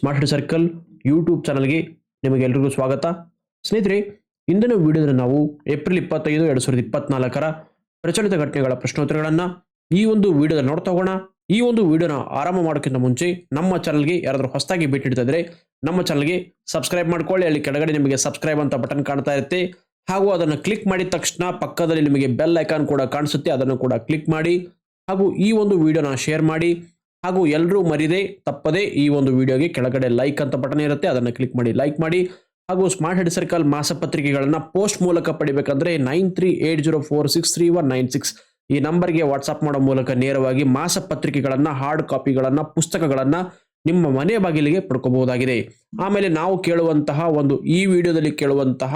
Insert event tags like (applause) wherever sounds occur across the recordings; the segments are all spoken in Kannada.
ಸ್ಮಾರ್ಟ್ ಸರ್ಕಲ್ ಯೂಟ್ಯೂಬ್ ಚಾನಲ್ಗೆ ನಿಮಗೆಲ್ಲರಿಗೂ ಸ್ವಾಗತ. ಸ್ನೇಹಿತರೆ, ಇಂದಿನ ವಿಡಿಯೋದಲ್ಲಿ ನಾವು ಏಪ್ರಿಲ್ ಇಪ್ಪತ್ತೈದು, ಎರಡು ಸಾವಿರದ ಇಪ್ಪತ್ನಾಲ್ಕರ ಪ್ರಚಲಿತ ಘಟನೆಗಳ ಪ್ರಶ್ನೋತ್ತರಗಳನ್ನು ಈ ಒಂದು ವಿಡಿಯೋದಲ್ಲಿ ನೋಡ್ತಾ ಹೋಗೋಣ. ಈ ಒಂದು ವಿಡಿಯೋನ ಆರಂಭ ಮಾಡೋಕ್ಕಿಂತ ಮುಂಚೆ ನಮ್ಮ ಚಾನಲ್ಗೆ ಯಾರಾದರೂ ಹೊಸದಾಗಿ ಭೇಟಿ ನೀಡ್ತಾ ಇದ್ರೆ ನಮ್ಮ ಚಾನಲ್ಗೆ ಸಬ್ಸ್ಕ್ರೈಬ್ ಮಾಡ್ಕೊಳ್ಳಿ. ಅಲ್ಲಿ ಕೆಳಗಡೆ ನಿಮಗೆ ಸಬ್ಸ್ಕ್ರೈಬ್ ಅಂತ ಬಟನ್ ಕಾಣ್ತಾ ಇರುತ್ತೆ. ಹಾಗೂ ಅದನ್ನು ಕ್ಲಿಕ್ ಮಾಡಿದ ತಕ್ಷಣ ಪಕ್ಕದಲ್ಲಿ ನಿಮಗೆ ಬೆಲ್ ಐಕಾನ್ ಕೂಡ ಕಾಣಿಸುತ್ತೆ. ಅದನ್ನು ಕೂಡ ಕ್ಲಿಕ್ ಮಾಡಿ ಹಾಗೂ ಈ ಒಂದು ವಿಡಿಯೋನ ಶೇರ್ ಮಾಡಿ. ಹಾಗೂ ಎಲ್ಲರೂ ಮರಿದೆ ತಪ್ಪದೆ ಈ ಒಂದು ವಿಡಿಯೋಗೆ ಕೆಳಗಡೆ ಲೈಕ್ ಅಂತ ಬಟನ್ ಇರುತ್ತೆ. ಅದನ್ನು ಕ್ಲಿಕ್ ಮಾಡಿ ಲೈಕ್ ಮಾಡಿ. ಹಾಗೂ ಸ್ಮಾರ್ಟ್ ಹೆಡ್ ಸರ್ಕಲ್ ಮಾಸಪತ್ರಿಕೆಗಳನ್ನು ಪೋಸ್ಟ್ ಮೂಲಕ ಪಡಿಬೇಕಂದ್ರೆ nine three eight zero four six three one nine six ಈ ನಂಬರ್ಗೆ ವಾಟ್ಸಪ್ ಮಾಡೋ ಮೂಲಕ ನೇರವಾಗಿ ಮಾಸಪತ್ರಿಕೆಗಳನ್ನು ಹಾರ್ಡ್ ಕಾಪಿಗಳನ್ನು ಪುಸ್ತಕಗಳನ್ನು ನಿಮ್ಮ ಮನೆ ಬಾಗಿಲಿಗೆ ಪಡ್ಕೋಬಹುದಾಗಿದೆ. ಆಮೇಲೆ ನಾವು ಕೇಳುವಂತಹ ಒಂದು ಈ ವಿಡಿಯೋದಲ್ಲಿ ಕೇಳುವಂತಹ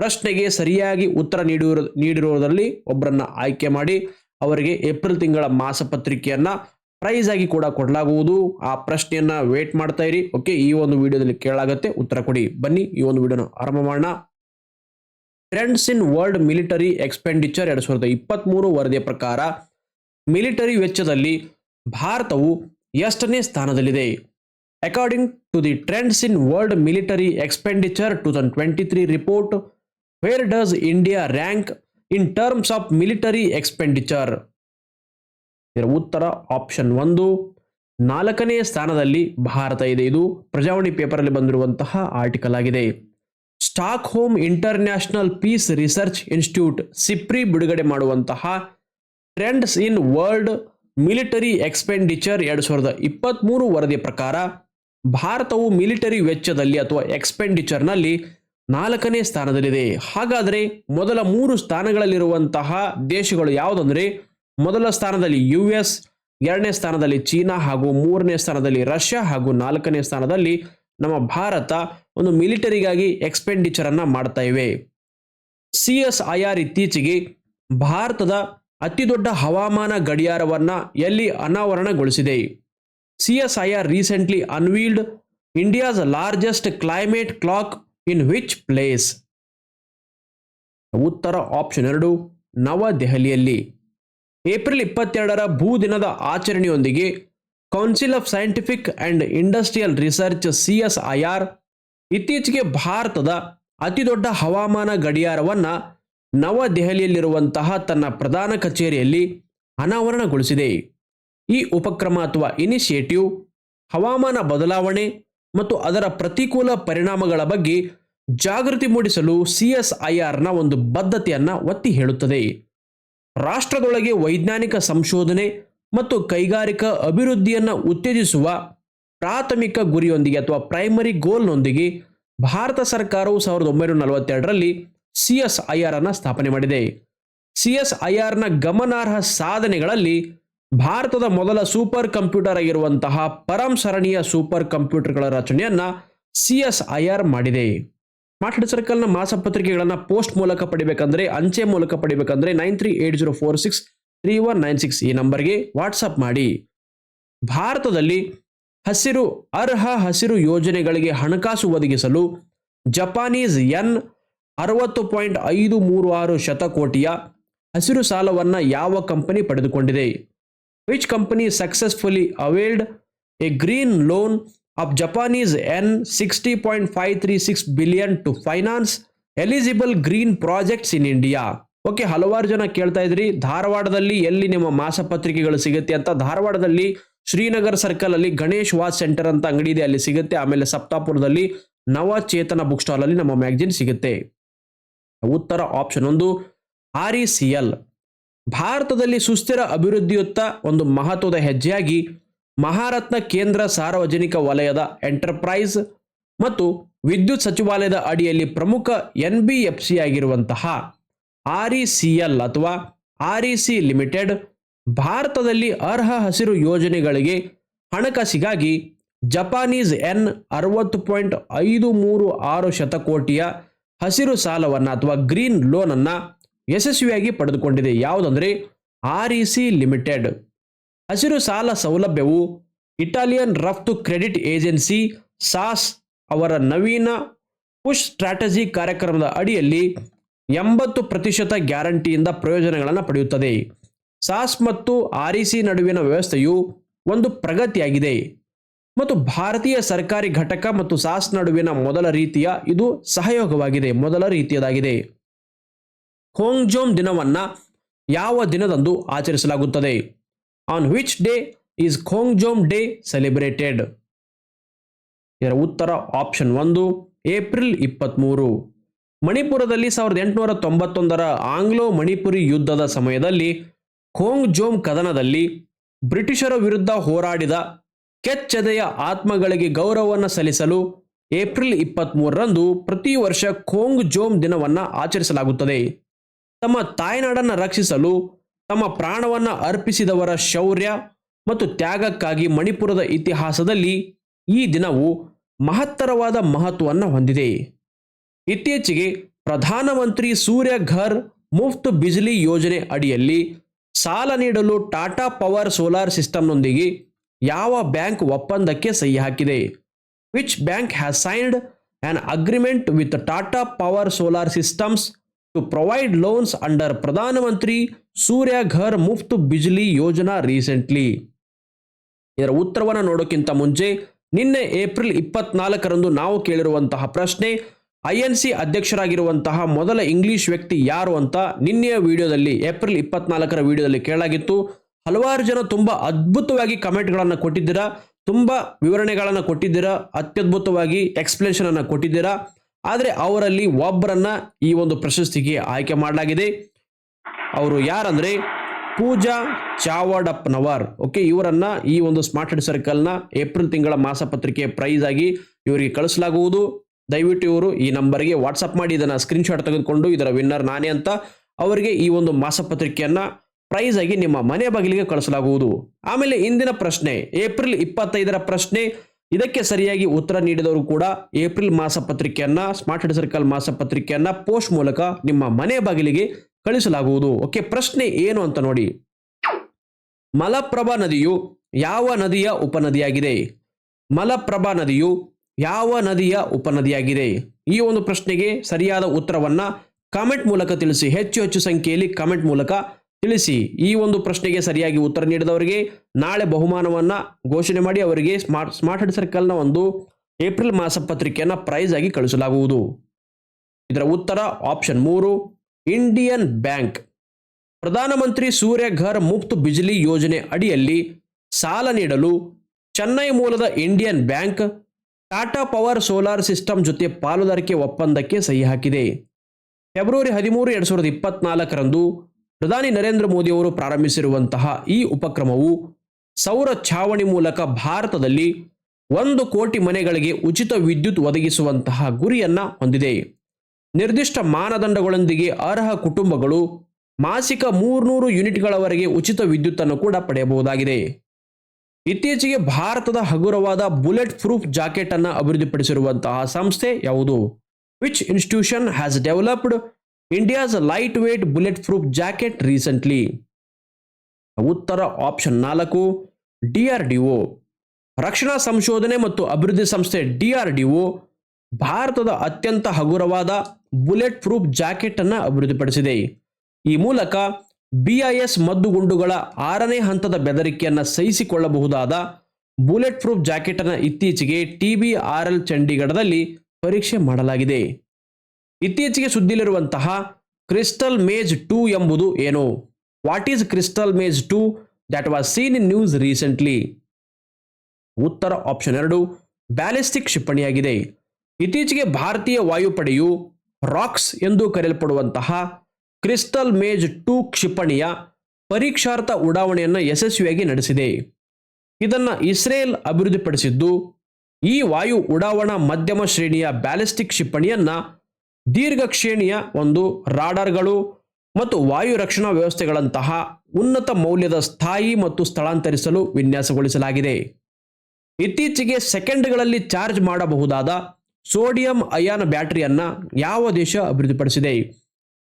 ಪ್ರಶ್ನೆಗೆ ಸರಿಯಾಗಿ ಉತ್ತರ ನೀಡಿರೋ ನೀಡಿರುವುದರಲ್ಲಿ ಒಬ್ಬರನ್ನು ಆಯ್ಕೆ ಮಾಡಿ, ಅವರಿಗೆ ಏಪ್ರಿಲ್ ತಿಂಗಳ ಮಾಸಪತ್ರಿಕೆಯನ್ನ ಪ್ರೈಸ್ ಆಗಿ ಕೂಡ ಕೊಡಲಾಗುವುದು. ಆ ಪ್ರಶ್ನೆಯನ್ನ ವೇಟ್ ಮಾಡ್ತಾ ಇರಿ. ಓಕೆ ಈ ಒಂದು ವಿಡಿಯೋದಲ್ಲಿ ಕೇಳಾಗತ್ತೆ ಉತ್ತರ ಕೊಡಿ. ಬನ್ನಿ, ಈ ಒಂದು ವಿಡಿಯೋನ ಆರಂಭ ಮಾಡೋಣ. Trends in world military expenditure ಎರಡ್ ಸಾವಿರದ ಇಪ್ಪತ್ಮೂರು ವರದಿಯ ಪ್ರಕಾರ ಮಿಲಿಟರಿ ವೆಚ್ಚದಲ್ಲಿ ಭಾರತವು ಎಷ್ಟನೇ ಸ್ಥಾನದಲ್ಲಿದೆ? According to the trends in world military expenditure two thousand twenty three report where does India rank in terms of military expenditure ಇದರ ಉತ್ತರ ಆಪ್ಷನ್ ಒಂದು. ನಾಲ್ಕನೇ ಸ್ಥಾನದಲ್ಲಿ ಭಾರತ ಇದೆ. ಇದು ಪ್ರಜಾವಾಣಿ ಪೇಪರಲ್ಲಿ ಬಂದಿರುವಂತಹ ಆರ್ಟಿಕಲ್ ಆಗಿದೆ. Stockholm international peace research institute SIPRI ಬಿಡುಗಡೆ ಮಾಡುವಂತಹ trends in world military expenditure ಎರಡು ಸಾವಿರದ ಇಪ್ಪತ್ತ್ಮೂರು ವರದಿಯ ಪ್ರಕಾರ ಭಾರತವು ಮಿಲಿಟರಿ ವೆಚ್ಚದಲ್ಲಿ ಅಥವಾ ಎಕ್ಸ್ಪೆಂಡಿಚರ್ನಲ್ಲಿ ನಾಲ್ಕನೇ ಸ್ಥಾನದಲ್ಲಿದೆ. ಹಾಗಾದರೆ ಮೊದಲ ಮೂರು ಸ್ಥಾನಗಳಲ್ಲಿರುವಂತಹ ದೇಶಗಳು ಯಾವುದಂದ್ರೆ ಮೊದಲ ಸ್ಥಾನದಲ್ಲಿ ಯು ಎಸ್ ಎರಡನೇ ಸ್ಥಾನದಲ್ಲಿ ಚೀನಾ ಹಾಗೂ ಮೂರನೇ ಸ್ಥಾನದಲ್ಲಿ ರಷ್ಯಾ ಹಾಗೂ ನಾಲ್ಕನೇ ಸ್ಥಾನದಲ್ಲಿ ನಮ್ಮ ಭಾರತ ಒಂದು ಮಿಲಿಟರಿಗಾಗಿ ಎಕ್ಸ್ಪೆಂಡಿಚರ್ ಅನ್ನ ಮಾಡ್ತಾ ಇವೆ. ಸಿ ಎಸ್ ಐ ಆರ್ ಇತ್ತೀಚೆಗೆ ಭಾರತದ ಅತಿದೊಡ್ಡ ಹವಾಮಾನ ಗಡಿಯಾರವನ್ನ ಎಲ್ಲಿ ಅನಾವರಣಗೊಳಿಸಿದೆ? C S I R recently unveiled India's largest climate clock in which place ಉತ್ತರ ಆಪ್ಷನ್ ಎರಡು, ನವದೆಹಲಿಯಲ್ಲಿ. ಏಪ್ರಿಲ್ ಇಪ್ಪತ್ತೆರಡರ ಭೂ ದಿನದ ಆಚರಣೆಯೊಂದಿಗೆ council of scientific and industrial research C S I R ಇತ್ತೀಚೆಗೆ ಭಾರತದ ಅತಿದೊಡ್ಡ ಹವಾಮಾನ ಗಡಿಯಾರವನ್ನು ನವದೆಹಲಿಯಲ್ಲಿರುವಂತಹ ತನ್ನ ಪ್ರಧಾನ ಕಚೇರಿಯಲ್ಲಿ ಅನಾವರಣಗೊಳಿಸಿದೆ. ಈ ಉಪಕ್ರಮ ಅಥವಾ ಇನಿಷಿಯೇಟಿವ್ ಹವಾಮಾನ ಬದಲಾವಣೆ ಮತ್ತು ಅದರ ಪ್ರತಿಕೂಲ ಪರಿಣಾಮಗಳ ಬಗ್ಗೆ ಜಾಗೃತಿ ಮೂಡಿಸಲು ಸಿ ಎಸ್ ಒಂದು ಬದ್ಧತೆಯನ್ನು ಒತ್ತಿ ಹೇಳುತ್ತದೆ. ರಾಷ್ಟ್ರದೊಳಗೆ ವೈಜ್ಞಾನಿಕ ಸಂಶೋಧನೆ ಮತ್ತು ಕೈಗಾರಿಕಾ ಅಭಿವೃದ್ಧಿಯನ್ನು ಉತ್ತೇಜಿಸುವ ಪ್ರಾಥಮಿಕ ಗುರಿಯೊಂದಿಗೆ ಅಥವಾ ಪ್ರೈಮರಿ ಗೋಲ್ನೊಂದಿಗೆ ಭಾರತ ಸರ್ಕಾರವು ಸಾವಿರದ ಒಂಬೈನೂರ ನಲವತ್ತೆರಡರಲ್ಲಿ ಸಿ ಎಸ್ ಐ ಆರ್ ಅನ್ನು ಸ್ಥಾಪನೆ ಮಾಡಿದೆ. ಸಿ ಎಸ್ ಐ ಆರ್ನ ಗಮನಾರ್ಹ ಸಾಧನೆಗಳಲ್ಲಿ ಭಾರತದ ಮೊದಲ ಸೂಪರ್ ಕಂಪ್ಯೂಟರ್ ಆಗಿರುವಂತಹ ಪರಂ ಸರಣಿಯ ಸೂಪರ್ ಕಂಪ್ಯೂಟರ್ಗಳ ರಚನೆಯನ್ನ ಸಿ ಎಸ್ ಐ ಆರ್ ಮಾಡಿದೆ. ಸ್ಮಾರ್ಟ್ ಸರ್ಕಲ್ನ ಮಾಸಪತ್ರಿಕೆಗಳನ್ನು ಪೋಸ್ಟ್ ಮೂಲಕ ಪಡಿಬೇಕಂದ್ರೆ, ಅಂಚೆ ಮೂಲಕ ಪಡಿಬೇಕಂದ್ರೆ nine three eight zero four six three one nine six ಈ ನಂಬರ್ಗೆ ವಾಟ್ಸಪ್ ಮಾಡಿ. ಭಾರತದಲ್ಲಿ ಹಸಿರು, ಅರ್ಹ ಹಸಿರು ಯೋಜನೆಗಳಿಗೆ ಹಣಕಾಸು ಒದಗಿಸಲು ಜಪಾನೀಸ್ ಎನ್ ಅರವತ್ತು ಪಾಯಿಂಟ್ ಐದು ಮೂರು ಆರು ಶತಕೋಟಿಯ ಹಸಿರು ಸಾಲವನ್ನು ಯಾವ ಕಂಪನಿ ಪಡೆದುಕೊಂಡಿದೆ? Which company successfully availed a green loan point five three six billion to finance eligible green projects in India okay ಹಲವಾರು ಜನ ಕೇಳ್ತಾ ಇದ್ರಿ, ಧಾರವಾಡದಲ್ಲಿ ಎಲ್ಲಿ ನಿಮ್ಮ ಮಾಸಪತ್ರಿಕೆಗಳು ಸಿಗುತ್ತೆ ಅಂತ. ಧಾರವಾಡದಲ್ಲಿ ಶ್ರೀನಗರ್ ಸರ್ಕಲ್ ಅಲ್ಲಿ ಗಣೇಶ್ ವಾಚ್ ಸೆಂಟರ್ ಅಂತ ಅಂಗಡಿ ಇದೆ, ಅಲ್ಲಿ ಸಿಗುತ್ತೆ. ಆಮೇಲೆ ಸಪ್ತಾಪುರದಲ್ಲಿ ನವಚೇತನ ಬುಕ್ ಸ್ಟಾಲ್ ಅಲ್ಲಿ ನಮ್ಮ ಮ್ಯಾಗಜಿನ್ ಸಿಗುತ್ತೆ. ಉತ್ತರ ಆಪ್ಷನ್ ಒಂದು, ಆರ್ ಇ ಸಿ ಎಲ್. ಭಾರತದಲ್ಲಿ ಸುಸ್ಥಿರ ಅಭಿವೃದ್ಧಿಯುತ್ತ ಒಂದು ಮಹತ್ವದ ಹೆಜ್ಜೆಯಾಗಿ ಮಹಾರತ್ನ ಕೇಂದ್ರ ಸಾರ್ವಜನಿಕ ವಲಯದ ಎಂಟರ್ಪ್ರೈಸ್ ಮತ್ತು ವಿದ್ಯುತ್ ಸಚಿವಾಲಯದ ಅಡಿಯಲ್ಲಿ ಪ್ರಮುಖ ಎನ್ ಬಿ ಎಫ್ ಸಿ ಆಗಿರುವಂತಹ ಆರ್ ಇ ಸಿ ಎಲ್ ಅಥವಾ ಆರ್ ಇ ಸಿ ಲಿಮಿಟೆಡ್ ಭಾರತದಲ್ಲಿ ಅರ್ಹ ಹಸಿರು ಯೋಜನೆಗಳಿಗೆ ಹಣಕಾಸಿಗಾಗಿ ಜಪಾನೀಸ್ ಎನ್ ಅರವತ್ತು ಪಾಯಿಂಟ್ ಐದು ಮೂರು ಆರು ಶತಕೋಟಿಯ ಹಸಿರು ಸಾಲವನ್ನು ಅಥವಾ ಗ್ರೀನ್ ಲೋನನ್ನು ಯಶಸ್ವಿಯಾಗಿ ಪಡೆದುಕೊಂಡಿದೆ. ಯಾವುದಂದ್ರೆ ಆರ್ ಇ ಸಿ ಲಿಮಿಟೆಡ್. ಹಸಿರು ಸಾಲ ಸೌಲಭ್ಯವು ಇಟಾಲಿಯನ್ ರಫ್ತು ಕ್ರೆಡಿಟ್ ಏಜೆನ್ಸಿ ಸಾಸ್ ಅವರ ನವೀನ ಪುಷ್ ಸ್ಟ್ರಾಟಜಿ ಕಾರ್ಯಕ್ರಮದ ಅಡಿಯಲ್ಲಿ ಎಂಬತ್ತು ಪ್ರತಿಶತ ಗ್ಯಾರಂಟಿಯಿಂದ ಪ್ರಯೋಜನಗಳನ್ನು ಪಡೆಯುತ್ತದೆ. ಸಾಸ್ ಮತ್ತು ಆರ್ ಸಿ ನಡುವಿನ ವ್ಯವಸ್ಥೆಯು ಒಂದು ಪ್ರಗತಿಯಾಗಿದೆ. ಮತ್ತು ಭಾರತೀಯ ಸರ್ಕಾರಿ ಘಟಕ ಮತ್ತು ಸಾಸ್ ನಡುವಿನ ಮೊದಲ ರೀತಿಯ ಇದು ಸಹಯೋಗವಾಗಿದೆ. ಮೊದಲ ರೀತಿಯದಾಗಿದೆ. ಹೋಂಗ್ಜೋಮ್ ದಿನವನ್ನು ಯಾವ ದಿನದಂದು ಆಚರಿಸಲಾಗುತ್ತದೆ? On which day is Khongjom day celebrated ಇದರ ಉತ್ತರ ಆಪ್ಷನ್ ಒಂದು ಏಪ್ರಿಲ್ ಇಪ್ಪತ್ತ್ಮೂರು ಮಣಿಪುರದಲ್ಲಿ ಸಾವಿರದ ಎಂಟುನೂರ ತೊಂಬತ್ತೊಂದರ ಆಂಗ್ಲೋ ಮಣಿಪುರಿ ಯುದ್ಧದ ಸಮಯದಲ್ಲಿ ಖೋಂಗ್ಜೋಮ್ ಕದನದಲ್ಲಿ ಬ್ರಿಟಿಷರ ವಿರುದ್ಧ ಹೋರಾಡಿದ ಕೆಚ್ಚೆದೆಯ ಆತ್ಮಗಳಿಗೆ ಗೌರವವನ್ನು ಸಲ್ಲಿಸಲು ಏಪ್ರಿಲ್ ಇಪ್ಪತ್ತ್ಮೂರರಂದು ಪ್ರತಿ ವರ್ಷ ಖೋಂಗ್ ಜೋಮ್ ದಿನವನ್ನು ಆಚರಿಸಲಾಗುತ್ತದೆ. ತಮ್ಮ ತಾಯ್ನಾಡನ್ನು ರಕ್ಷಿಸಲು ತಮ್ಮ ಪ್ರಾಣವನ್ನು ಅರ್ಪಿಸಿದವರ ಶೌರ್ಯ ಮತ್ತು ತ್ಯಾಗಕ್ಕಾಗಿ ಮಣಿಪುರದ ಇತಿಹಾಸದಲ್ಲಿ ಈ ದಿನವು ಮಹತ್ತರವಾದ ಮಹತ್ವವನ್ನು ಹೊಂದಿದೆ. ಇತ್ತೀಚೆಗೆ ಪ್ರಧಾನಮಂತ್ರಿ ಸೂರ್ಯ ಘರ್ ಮುಫ್ತ್ ಬಿಜ್ಲಿ ಯೋಜನೆ ಅಡಿಯಲ್ಲಿ ಸಾಲ ನೀಡಲು ಟಾಟಾ ಪವರ್ ಸೋಲಾರ್ ಸಿಸ್ಟಮ್ನೊಂದಿಗೆ ಯಾವ ಬ್ಯಾಂಕ್ ಒಪ್ಪಂದಕ್ಕೆ ಸಹಿ ಹಾಕಿದೆ? Which bank has signed an agreement with Tata power solar systems to provide loans under Pradhanmantri Surya Ghar ಮುಫ್ತ್ Bijli Yojana recently ಇದರ ಉತ್ತರವನ್ನು ನೋಡೋಕ್ಕಿಂತ ಮುಂಚೆ ನಿನ್ನೆ ಏಪ್ರಿಲ್ ಇಪ್ಪತ್ನಾಲ್ಕರಂದು ನಾವು ಕೇಳಿರುವಂತಹ ಪ್ರಶ್ನೆ, ಐ ಎನ್ ಸಿ ಅಧ್ಯಕ್ಷರಾಗಿರುವಂತಹ ಮೊದಲ ಇಂಗ್ಲಿಷ್ ವ್ಯಕ್ತಿ ಯಾರು ಅಂತ ನಿನ್ನೆಯ ವಿಡಿಯೋದಲ್ಲಿ, ಏಪ್ರಿಲ್ ಇಪ್ಪತ್ನಾಲ್ಕರ ವಿಡಿಯೋದಲ್ಲಿ ಕೇಳಲಾಗಿತ್ತು. ಹಲವಾರು ಜನ ತುಂಬಾ ಅದ್ಭುತವಾಗಿ ಕಮೆಂಟ್ಗಳನ್ನು ಕೊಟ್ಟಿದ್ದೀರಾ, ತುಂಬಾ ವಿವರಣೆಗಳನ್ನು ಕೊಟ್ಟಿದ್ದೀರಾ, ಅತ್ಯದ್ಭುತವಾಗಿ ಎಕ್ಸ್ಪ್ಲೇಷನನ್ನು ಕೊಟ್ಟಿದ್ದೀರಾ ಆದರೆ ಅವರಲ್ಲಿ ಒಬ್ಬರನ್ನ ಈ ಒಂದು ಪ್ರಶಸ್ತಿಗೆ ಆಯ್ಕೆ ಮಾಡಲಾಗಿದೆ. ಅವರು ಯಾರಂದ್ರೆ ಪೂಜಾ ಚಾವಡಪ್ಪನವರ್. ಓಕೆ ಇವರನ್ನ ಈ ಒಂದು ಸ್ಮಾರ್ಟ್ ಹೆಡ್ ಸರ್ಕಲ್ನ ಏಪ್ರಿಲ್ ತಿಂಗಳ ಮಾಸಪತ್ರಿಕೆ ಪ್ರೈಸ್ ಆಗಿ ಇವರಿಗೆ ಕಳಿಸಲಾಗುವುದು. ದಯವಿಟ್ಟು ಇವರು ಈ ನಂಬರ್ಗೆ ವಾಟ್ಸಪ್ ಮಾಡಿ, ಇದನ್ನ ಸ್ಕ್ರೀನ್ಶಾಟ್ ತೆಗೆದುಕೊಂಡು ಇದರ ವಿನ್ನರ್ ನಾನೇ ಅಂತ ಅವರಿಗೆ ಈ ಒಂದು ಮಾಸಪತ್ರಿಕೆಯನ್ನ ಪ್ರೈಸ್ ಆಗಿ ನಿಮ್ಮ ಮನೆ ಬಾಗಿಲಿಗೆ ಕಳಿಸಲಾಗುವುದು. ಆಮೇಲೆ ಇಂದಿನ ಪ್ರಶ್ನೆ, ಏಪ್ರಿಲ್ ಇಪ್ಪತ್ತೈದರ ಪ್ರಶ್ನೆ ಇದಕ್ಕೆ ಸರಿಯಾಗಿ ಉತ್ತರ ನೀಡಿದವರು ಕೂಡ ಏಪ್ರಿಲ್ ಮಾಸಪತ್ರಿಕೆಯನ್ನ ಸ್ಮಾರ್ಟ್ ಹೆಡ್ ಸರ್ಕಲ್ ಮಾಸಪತ್ರಿಕೆಯನ್ನ ಪೋಸ್ಟ್ ಮೂಲಕ ನಿಮ್ಮ ಮನೆ ಬಾಗಿಲಿಗೆ ಕಳಿಸಲಾಗುವುದು. ಓಕೆ, ಪ್ರಶ್ನೆ ಏನು ಅಂತ ನೋಡಿ. ಮಲಪ್ರಭಾ ನದಿಯು ಯಾವ ನದಿಯ ಉಪನದಿಯಾಗಿದೆ? ಮಲಪ್ರಭಾ ನದಿಯು ಯಾವ ನದಿಯ ಉಪನದಿಯಾಗಿದೆ? ಈ ಒಂದು ಪ್ರಶ್ನೆಗೆ ಸರಿಯಾದ ಉತ್ತರವನ್ನ ಕಾಮೆಂಟ್ ಮೂಲಕ ತಿಳಿಸಿ. ಹೆಚ್ಚು ಹೆಚ್ಚು ಸಂಖ್ಯೆಯಲ್ಲಿ ಕಾಮೆಂಟ್ ಮೂಲಕ ತಿಳಿಸಿ ಈ ಒಂದು ಪ್ರಶ್ನೆಗೆ ಸರಿಯಾಗಿ ಉತ್ತರ ನೀಡಿದವರಿಗೆ ನಾಳೆ ಬಹುಮಾನವನ್ನು ಘೋಷಣೆ ಮಾಡಿ ಅವರಿಗೆ ಸ್ಮಾರ್ಟ್ ಸ್ಮಾರ್ಟ್ ಹೆಡ್ ಸರ್ಕಲ್ನ ಒಂದು ಏಪ್ರಿಲ್ ಮಾಸ ಪತ್ರಿಕೆಯನ್ನು ಪ್ರೈಸ್ ಆಗಿ ಕಳಿಸಲಾಗುವುದು. ಇದರ ಉತ್ತರ ಆಪ್ಷನ್ ಮೂರು ಇಂಡಿಯನ್ ಬ್ಯಾಂಕ್ ಪ್ರಧಾನಮಂತ್ರಿ ಸೂರ್ಯ ಘರ್ ಮುಕ್ತ ಬಿಜ್ಲಿ ಯೋಜನೆ ಅಡಿಯಲ್ಲಿ ಸಾಲ ನೀಡಲು ಚೆನ್ನೈ ಮೂಲದ Indian bank Tata power solar system ಜೊತೆ ಪಾಲುದಾರಿಕೆ ಒಪ್ಪಂದಕ್ಕೆ ಸಹಿ ಹಾಕಿದೆ. ಫೆಬ್ರವರಿ ಹದಿಮೂರು, ಎರಡು ಸಾವಿರದ ಇಪ್ಪತ್ನಾಲ್ಕರಂದು ಪ್ರಧಾನಿ ನರೇಂದ್ರ ಮೋದಿ ಅವರು ಪ್ರಾರಂಭಿಸಿರುವಂತಹ ಈ ಉಪಕ್ರಮವು ಸೌರ ಛಾವಣಿ ಮೂಲಕ ಭಾರತದಲ್ಲಿ ಒಂದು ಕೋಟಿ ಮನೆಗಳಿಗೆ ಉಚಿತ ವಿದ್ಯುತ್ ಒದಗಿಸುವಂತಹ ಗುರಿಯನ್ನ ಹೊಂದಿದೆ. ನಿರ್ದಿಷ್ಟ ಮಾನದಂಡಗಳೊಂದಿಗೆ ಅರ್ಹ ಕುಟುಂಬಗಳು ಮಾಸಿಕ ಮೂರ್ನೂರು ಯೂನಿಟ್ಗಳವರೆಗೆ ಉಚಿತ ವಿದ್ಯುತ್ತನ್ನು ಕೂಡ ಪಡೆಯಬಹುದಾಗಿದೆ. ಇತ್ತೀಚೆಗೆ ಭಾರತದ ಹಗುರವಾದ ಬುಲೆಟ್ ಪ್ರೂಫ್ ಜಾಕೆಟ್ ಅನ್ನು ಅಭಿವೃದ್ಧಿಪಡಿಸಿರುವಂತಹ ಸಂಸ್ಥೆ ಯಾವುದು? Which institution has developed India's light weight bullet proof jacket recently ಉತ್ತರ ಆಪ್ಷನ್ ನಾಲ್ಕು ಡಿಆರ್ಡಿಒ ರಕ್ಷಣಾ ಸಂಶೋಧನೆ ಮತ್ತು ಅಭಿವೃದ್ಧಿ ಸಂಸ್ಥೆ ಡಿಆರ್ಡಿಒ ಭಾರತದ ಅತ್ಯಂತ ಹಗುರವಾದ ಬುಲೆಟ್ ಪ್ರೂಫ್ ಜಾಕೆಟ್ ಅನ್ನು ಅಭಿವೃದ್ಧಿಪಡಿಸಿದೆ. ಈ ಮೂಲಕ ಬಿಐಎಸ್ ಮದ್ದುಗುಂಡುಗಳ ಆರನೇ ಹಂತದ ಬೆದರಿಕೆಯನ್ನು ಸಹಿಸಿಕೊಳ್ಳಬಹುದಾದ ಬುಲೆಟ್ ಪ್ರೂಫ್ ಜಾಕೆಟ್ ಅನ್ನು ಇತ್ತೀಚೆಗೆ ಟಿಬಿಆರ್ಎಲ್ ಚಂಡೀಗಢದಲ್ಲಿ ಪರೀಕ್ಷೆ ಮಾಡಲಾಗಿದೆ. ಇತ್ತೀಚೆಗೆ ಸುದ್ದಿಲಿರುವಂತಹ ಕ್ರಿಸ್ಟಲ್ ಮೇಜ್ ಟೂ ಎಂಬುದು ಏನು? What is crystal maze two that was seen in news recently ಉತ್ತರ ಆಪ್ಷನ್ ಎರಡು ಬ್ಯಾಲಿಸ್ಟಿಕ್ ಕ್ಷಿಪಣಿಯಾಗಿದೆ. ಇತ್ತೀಚೆಗೆ ಭಾರತೀಯ ವಾಯುಪಡೆಯು ರಾಕ್ಸ್ ಎಂದು ಕರೆಯಲ್ಪಡುವಂತಹ ಕ್ರಿಸ್ಟಲ್ ಮೇಜ್ ಟೂ ಕ್ಷಿಪಣಿಯ ಪರೀಕ್ಷಾರ್ಥ ಉಡಾವಣೆಯನ್ನು ಯಶಸ್ವಿಯಾಗಿ ನಡೆಸಿದೆ. ಇದನ್ನು ಇಸ್ರೇಲ್ ಅಭಿವೃದ್ಧಿಪಡಿಸಿದ್ದು, ಈ ವಾಯು ಉಡಾವಣಾ ಮಧ್ಯಮ ಶ್ರೇಣಿಯ ಬ್ಯಾಲಿಸ್ಟಿಕ್ ಕ್ಷಿಪಣಿಯನ್ನ ದೀರ್ಘ ಶ್ರೇಣಿಯ ಒಂದು ರಾಡರ್ಗಳು ಮತ್ತು ವಾಯು ರಕ್ಷಣಾ ವ್ಯವಸ್ಥೆಗಳಂತಹ ಉನ್ನತ ಮೌಲ್ಯದ ಸ್ಥಾಯಿ ಮತ್ತು ಸ್ಥಳಾಂತರಿಸಲು ವಿನ್ಯಾಸಗೊಳಿಸಲಾಗಿದೆ. ಇತ್ತೀಚೆಗೆ ಸೆಕೆಂಡ್ಗಳಲ್ಲಿ ಚಾರ್ಜ್ ಮಾಡಬಹುದಾದ ಸೋಡಿಯಂ ಅಯಾನ್ ಬ್ಯಾಟರಿಯನ್ನು ಯಾವ ದೇಶ ಅಭಿವೃದ್ಧಿಪಡಿಸಿದೆ?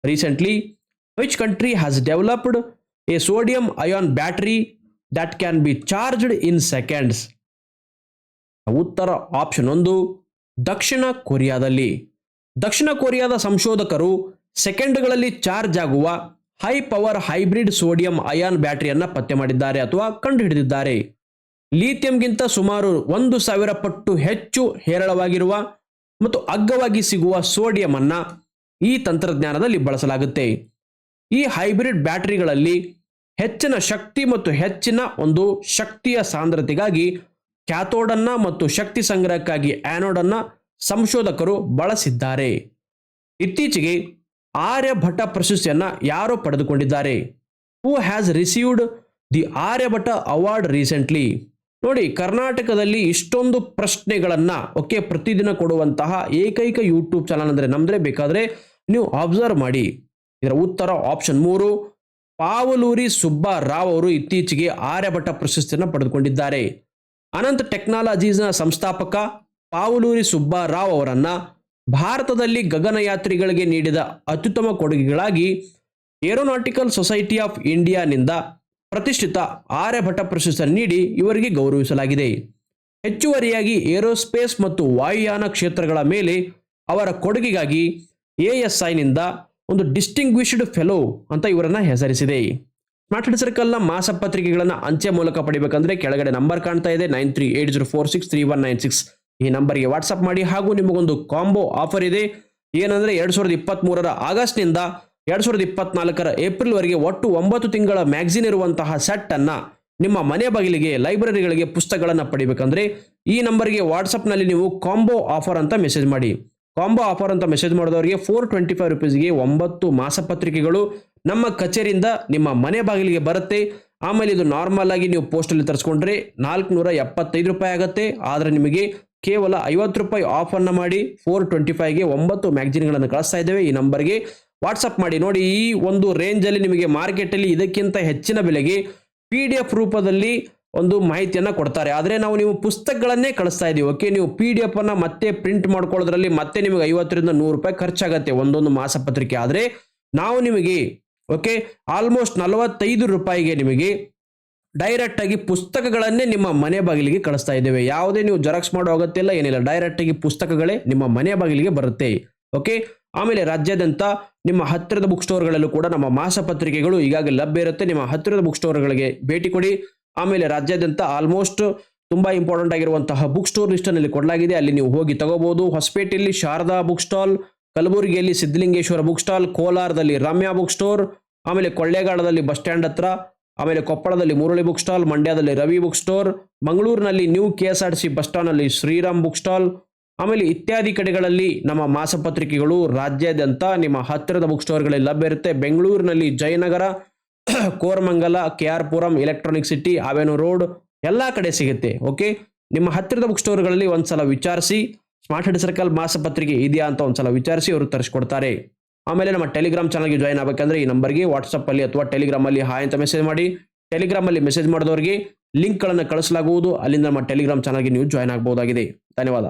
Recently, which country has developed a sodium ion battery that can be charged in seconds? ಉತ್ತರ ಆಪ್ಷನ್ ಒಂದು, ದಕ್ಷಿಣ ಕೊರಿಯಾದಲ್ಲಿ. ದಕ್ಷಿಣ ಕೊರಿಯಾದ ಸಂಶೋಧಕರು ಸೆಕೆಂಡ್ಗಳಲ್ಲಿ ಚಾರ್ಜ್ ಆಗುವ high power hybrid sodium ion ಬ್ಯಾಟರಿಯನ್ನು ಪತ್ತೆ ಮಾಡಿದ್ದಾರೆ ಅಥವಾ ಕಂಡುಹಿಡಿದಿದ್ದಾರೆ. ಲೀಥಿಯಂಗಿಂತ ಸುಮಾರು ಒಂದು ಸಾವಿರ ಪಟ್ಟು ಹೆಚ್ಚು ಹೇರಳವಾಗಿರುವ ಮತ್ತು ಅಗ್ಗವಾಗಿ ಸಿಗುವ ಸೋಡಿಯಂ ಅನ್ನ ಈ ತಂತ್ರಜ್ಞಾನದಲ್ಲಿ ಬಳಸಲಾಗುತ್ತೆ. ಈ ಹೈಬ್ರಿಡ್ ಬ್ಯಾಟರಿಗಳಲ್ಲಿ ಹೆಚ್ಚಿನ ಶಕ್ತಿ ಮತ್ತು ಹೆಚ್ಚಿನ ಒಂದು ಶಕ್ತಿಯ ಸಾಂದ್ರತೆಗಾಗಿ ಕ್ಯಾಥೋಡನ್ನ ಮತ್ತು ಶಕ್ತಿ ಸಂಗ್ರಹಕ್ಕಾಗಿ ಆ್ಯನೋಡನ್ನ ಸಂಶೋಧಕರು ಬಳಸಿದ್ದಾರೆ. ಇತ್ತೀಚೆಗೆ ಆರ್ಯಭಟ ಪ್ರಶಸ್ತಿಯನ್ನು ಯಾರು ಪಡೆದುಕೊಂಡಿದ್ದಾರೆ. Who has received the Aryabhata award recently ನೋಡಿ, ಕರ್ನಾಟಕದಲ್ಲಿ ಇಷ್ಟೊಂದು ಪ್ರಶ್ನೆಗಳನ್ನು ಓಕೆ, ಪ್ರತಿದಿನ ಕೊಡುವಂತಹ ಏಕೈಕ ಯೂಟ್ಯೂಬ್ ಚಾನಲ್ ಅಂದರೆ ನಮ್ದೇ ಬೇಕಾದರೆ ನೀವು ಅಬ್ಸರ್ವ್ ಮಾಡಿ. ಇದರ ಉತ್ತರ ಆಪ್ಷನ್ ಮೂರು, ಪಾವಲೂರಿ ಸುಬ್ಬರಾವ್ ಅವರು ಇತ್ತೀಚೆಗೆ ಆರ್ಯಭಟ ಪ್ರಶಸ್ತಿಯನ್ನು ಪಡೆದುಕೊಂಡಿದ್ದಾರೆ. ಅನಂತ್ ಟೆಕ್ನಾಲಜೀಸ್ನ ಸಂಸ್ಥಾಪಕ ಪಾವಲೂರಿ ಸುಬ್ಬರಾವ್ ಅವರನ್ನ ಭಾರತದಲ್ಲಿ ಗಗನಯಾತ್ರಿಗಳಿಗೆ ನೀಡಿದ ಅತ್ಯುತ್ತಮ ಕೊಡುಗೆಗಳಾಗಿ ಏರೋನಾಟಿಕಲ್ ಸೊಸೈಟಿ ಆಫ್ ಇಂಡಿಯಾನಿಂದ ಪ್ರತಿಷ್ಠಿತ ಆರ್ಯಭಟ ಪ್ರಶಸ್ತಿ ನೀಡಿ ಇವರಿಗೆ ಗೌರವಿಸಲಾಗಿದೆ. ಹೆಚ್ಚುವರಿಯಾಗಿ ಏರೋಸ್ಪೇಸ್ ಮತ್ತು ವಾಯುಯಾನ ಕ್ಷೇತ್ರಗಳ ಮೇಲೆ ಅವರ ಕೊಡುಗೆಗಾಗಿ ಎಎಸ್ಐನಿಂದ ಒಂದು ಡಿಸ್ಟಿಂಗ್ವಿಶ್ಡ್ ಫೆಲೋ ಅಂತ ಇವರನ್ನ ಹೆಸರಿಸಿದೆ. ಸ್ಮಾರ್ಟ್ ಸರ್ಕಲ್ನ ಮಾಸಪತ್ರಿಕೆಗಳನ್ನು ಅಂಚೆ ಮೂಲಕ ಪಡಿಬೇಕಂದ್ರೆ ಕೆಳಗಡೆ ನಂಬರ್ ಕಾಣ್ತಾ ಇದೆ, nine three eight zero four six three one nine six. ಈ ನಂಬರ್ಗೆ ವಾಟ್ಸಪ್ ಮಾಡಿ ಹಾಗೂ ನಿಮಗೊಂದು ಕಾಂಬೋ ಆಫರ್ ಇದೆ. ಏನಂದ್ರೆ ಎರಡು ಸಾವಿರದ ಇಪ್ಪತ್ತ್ ಮೂರರ ಆಗಸ್ಟ್ನಿಂದ ಎರಡು ಸಾವಿರದ ಇಪ್ಪತ್ನಾಲ್ಕರ ಏಪ್ರಿಲ್ವರೆಗೆ ಒಟ್ಟು ಒಂಬತ್ತು ತಿಂಗಳ ಮ್ಯಾಗ್ಝಿನ್ ಇರುವಂತಹ ಸೆಟ್ ಅನ್ನ ನಿಮ್ಮ ಮನೆ ಬಾಗಿಲಿಗೆ, ಲೈಬ್ರರಿಗಳಿಗೆ ಪುಸ್ತಕಗಳನ್ನು ಪಡಿಬೇಕಂದ್ರೆ ಈ ನಂಬರ್ಗೆ ವಾಟ್ಸಪ್ನಲ್ಲಿ ನೀವು ಕಾಂಬೋ ಆಫರ್ ಅಂತ ಮೆಸೇಜ್ ಮಾಡಿ. ಕಾಂಬೋ ಆಫರ್ ಅಂತ ಮೆಸೇಜ್ ಮಾಡಿದವರಿಗೆ ಫೋರ್ ಟ್ವೆಂಟಿ ಫೈವ್ ರುಪೀಸ್ಗೆ ಒಂಬತ್ತು ಮಾಸಪತ್ರಿಕೆಗಳು ನಮ್ಮ ಕಚೇರಿಯಿಂದ ನಿಮ್ಮ ಮನೆ ಬಾಗಿಲಿಗೆ ಬರುತ್ತೆ. ಆಮೇಲೆ ಇದು ನಾರ್ಮಲ್ ಆಗಿ ನೀವು ಪೋಸ್ಟಲ್ಲಿ ತರಿಸ್ಕೊಂಡ್ರೆ ನಾಲ್ಕುನೂರ ಎಪ್ಪತ್ತೈದು ರೂಪಾಯಿ ಆಗುತ್ತೆ. ಆದರೆ ನಿಮಗೆ ಕೇವಲ ಐವತ್ತು ರೂಪಾಯಿ ಆಫ್ ಅನ್ನ ಮಾಡಿ ಫೋರ್ ಟ್ವೆಂಟಿ ಫೈವ್ಗೆ ಒಂಬತ್ತು ಮ್ಯಾಗಜಿನ್ಗಳನ್ನು ಕಳಿಸ್ತಾ ಇದ್ದೇವೆ. ಈ ನಂಬರ್ಗೆ ವಾಟ್ಸಪ್ ಮಾಡಿ. ನೋಡಿ, ಈ ಒಂದು ರೇಂಜಲ್ಲಿ ನಿಮಗೆ ಮಾರ್ಕೆಟಲ್ಲಿ ಇದಕ್ಕಿಂತ ಹೆಚ್ಚಿನ ಬೆಲೆಗೆ ಪಿ ಡಿ ಎಫ್ ರೂಪದಲ್ಲಿ ಒಂದು ಮಾಹಿತಿಯನ್ನು ಕೊಡ್ತಾರೆ. ಆದರೆ ನಾವು ನೀವು ಪುಸ್ತಕಗಳನ್ನೇ ಕಳಿಸ್ತಾ ಇದ್ದೀವಿ. ಓಕೆ ನೀವು ಪಿ ಡಿ ಎಫನ್ನು ಮತ್ತೆ ಪ್ರಿಂಟ್ ಮಾಡ್ಕೊಳ್ಳೋದ್ರಲ್ಲಿ ಮತ್ತೆ ನಿಮಗೆ ಐವತ್ತರಿಂದ ನೂರು ರೂಪಾಯಿ ಖರ್ಚಾಗತ್ತೆ ಒಂದೊಂದು ಮಾಸಪತ್ರಿಕೆ ಆದರೆ ನಾವು ನಿಮಗೆ ಓಕೆ ಆಲ್ಮೋಸ್ಟ್ ನಲವತ್ತೈದು ರೂಪಾಯಿಗೆ ನಿಮಗೆ ಡೈರೆಕ್ಟ್ ಆಗಿ ಪುಸ್ತಕಗಳನ್ನೇ ನಿಮ್ಮ ಮನೆ ಬಾಗಿಲಿಗೆ ಕಳಿಸ್ತಾ ಇದ್ದೇವೆ. ಯಾವುದೇ ನೀವು ಜೆರಾಕ್ಸ್ ಮಾಡೋ ಅಗತ್ಯ ಏನಿಲ್ಲ. ಡೈರೆಕ್ಟ್ ಆಗಿ ಪುಸ್ತಕಗಳೇ ನಿಮ್ಮ ಮನೆ ಬಾಗಿಲಿಗೆ ಬರುತ್ತೆ. ಓಕೆ ಆಮೇಲೆ ರಾಜ್ಯಾದ್ಯಂತ ನಿಮ್ಮ ಹತ್ತಿರದ ಬುಕ್ ಸ್ಟೋರ್ಗಳಲ್ಲೂ ಕೂಡ ನಮ್ಮ ಮಾಸಪತ್ರಿಕೆಗಳು ಈಗಾಗಲೇ ಲಭ್ಯ ಇರುತ್ತೆ. ನಿಮ್ಮ ಹತ್ತಿರದ ಬುಕ್ ಸ್ಟೋರ್ಗಳಿಗೆ ಭೇಟಿ ಕೊಡಿ. ಆಮೇಲೆ ರಾಜ್ಯಾದ್ಯಂತ ಆಲ್ಮೋಸ್ಟ್ ತುಂಬಾ ಇಂಪಾರ್ಟೆಂಟ್ ಆಗಿರುವಂತಹ ಬುಕ್ ಸ್ಟೋರ್ ಲಿಸ್ಟ್ ಅಲ್ಲಿ ಕೊಡಲಾಗಿದೆ. ಅಲ್ಲಿ ನೀವು ಹೋಗಿ ತಗೋಬಹುದು ಹೊಸಪೇಟೆಯಲ್ಲಿ ಶಾರದಾ ಬುಕ್ ಸ್ಟಾಲ್ ಕಲಬುರಗಿಯಲ್ಲಿ ಸಿದ್ಧಲಿಂಗೇಶ್ವರ ಬುಕ್ ಸ್ಟಾಲ್ ಕೋಲಾರದಲ್ಲಿ ರಮ್ಯಾ ಬುಕ್ ಸ್ಟೋರ್ ಆಮೇಲೆ ಕೊಳ್ಳೇಗಾಲದಲ್ಲಿ ಬಸ್ ಸ್ಟ್ಯಾಂಡ್ ಹತ್ರ ಆಮೇಲೆ ಕೊಪ್ಪಳದಲ್ಲಿ ಮುರಳಿ ಬುಕ್ ಸ್ಟಾಲ್ ಮಂಡ್ಯದಲ್ಲಿ ರವಿ ಬುಕ್ ಸ್ಟೋರ್ ಮಂಗಳೂರಿನಲ್ಲಿ new K S R C bus ಸ್ಟಾಂಡ್ನಲ್ಲಿ Shriram book stall ಆಮೇಲೆ ಇತ್ಯಾದಿ ಕಡೆಗಳಲ್ಲಿ ನಮ್ಮ ಮಾಸಪತ್ರಿಕೆಗಳು ರಾಜ್ಯಾದ್ಯಂತ ನಿಮ್ಮ ಹತ್ತಿರದ ಬುಕ್ ಸ್ಟೋರ್ಗಳಲ್ಲಿ ಲಭ್ಯ ಇರುತ್ತೆ. ಬೆಂಗಳೂರಿನಲ್ಲಿ Jayanagar, (clears throat) Koramangala K R Puram electronic city avenue road ಎಲ್ಲ ಕಡೆ ಸಿಗುತ್ತೆ. ಓಕೆ ನಿಮ್ಮ ಹತ್ತಿರದ ಬುಕ್ ಸ್ಟೋರ್ಗಳಲ್ಲಿ ಒಂದ್ಸಲ ವಿಚಾರಿಸಿ ಸ್ಮಾರ್ಟ್ ಹೆಡ್ ಸರ್ಕಲ್ ಮಾಸಪತ್ರಿಕೆ ಇದೆಯಾ ಅಂತ ಒಂದ್ಸಲ ವಿಚಾರಿಸಿ ಅವರು ತರಿಸ್ಕೊಡ್ತಾರೆ. ಆಮೇಲೆ ನಮ್ಮ ಟೆಲಿಗ್ರಾಮ್ ಚಾನಲ್ಗೆ ಜಾಯ್ನ್ ಆಗಬೇಕಂದ್ರೆ ಈ ನಂಬರ್ಗೆ ವಾಟ್ಸಪ್ಪಲ್ಲಿ ಅಥವಾ ಟೆಲಿಗ್ರಾಮ್ ಅಲ್ಲಿ ಹಾಯ್ ಅಂತ ಮೆಸೇಜ್ ಮಾಡಿ. ಟೆಲಿಗ್ರಾಮ್ ಅಲ್ಲಿ ಮೆಸೇಜ್ ಮಾಡಿದವರಿಗೆ ಲಿಂಕ್ಗಳನ್ನು ಕಳಿಸಲಾಗುವುದು. ಅಲ್ಲಿಂದ ನಮ್ಮ ಟೆಲಿಗ್ರಾಮ್ ಚಾನಲ್ಗೆ ನೀವು ಜಾಯ್ನ್ ಆಗಬಹುದಾಗಿದೆ. ಧನ್ಯವಾದ.